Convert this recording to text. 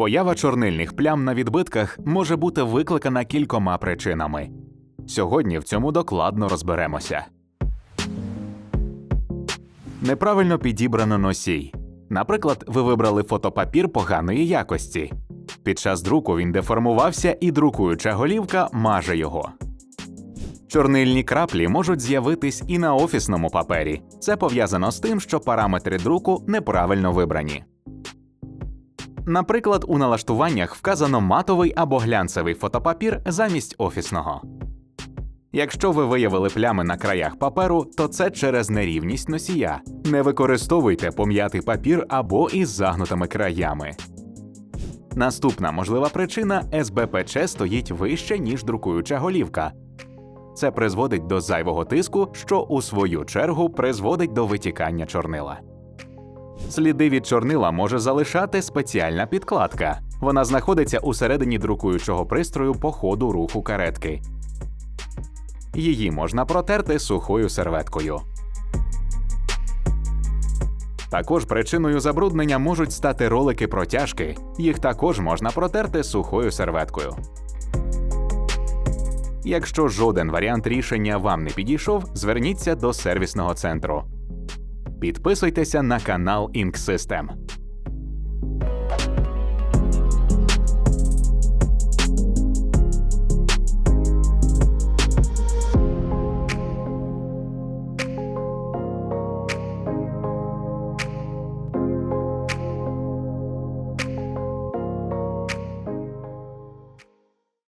Поява чорнильних плям на відбитках може бути викликана кількома причинами. Сьогодні в цьому докладно розберемося. Неправильно підібрано носій. Наприклад, ви вибрали фотопапір поганої якості. Під час друку він деформувався і друкуюча голівка маже його. Чорнильні краплі можуть з'явитись і на офісному папері. Це пов'язано з тим, що параметри друку неправильно вибрані. Наприклад, у налаштуваннях вказано матовий або глянцевий фотопапір замість офісного. Якщо ви виявили плями на краях паперу, то це через нерівність носія. Не використовуйте пом'ятий папір або із загнутими краями. Наступна можлива причина СБПЧ стоїть вище, ніж друкуюча голівка. Це призводить до зайвого тиску, що у свою чергу призводить до витікання чорнила. Сліди від чорнила може залишати спеціальна підкладка. Вона знаходиться усередині друкуючого пристрою по ходу руху каретки. Її можна протерти сухою серветкою. Також причиною забруднення можуть стати ролики протяжки. Їх також можна протерти сухою серветкою. Якщо жоден варіант рішення вам не підійшов, зверніться до сервісного центру. Підписуйтеся на канал Ink System.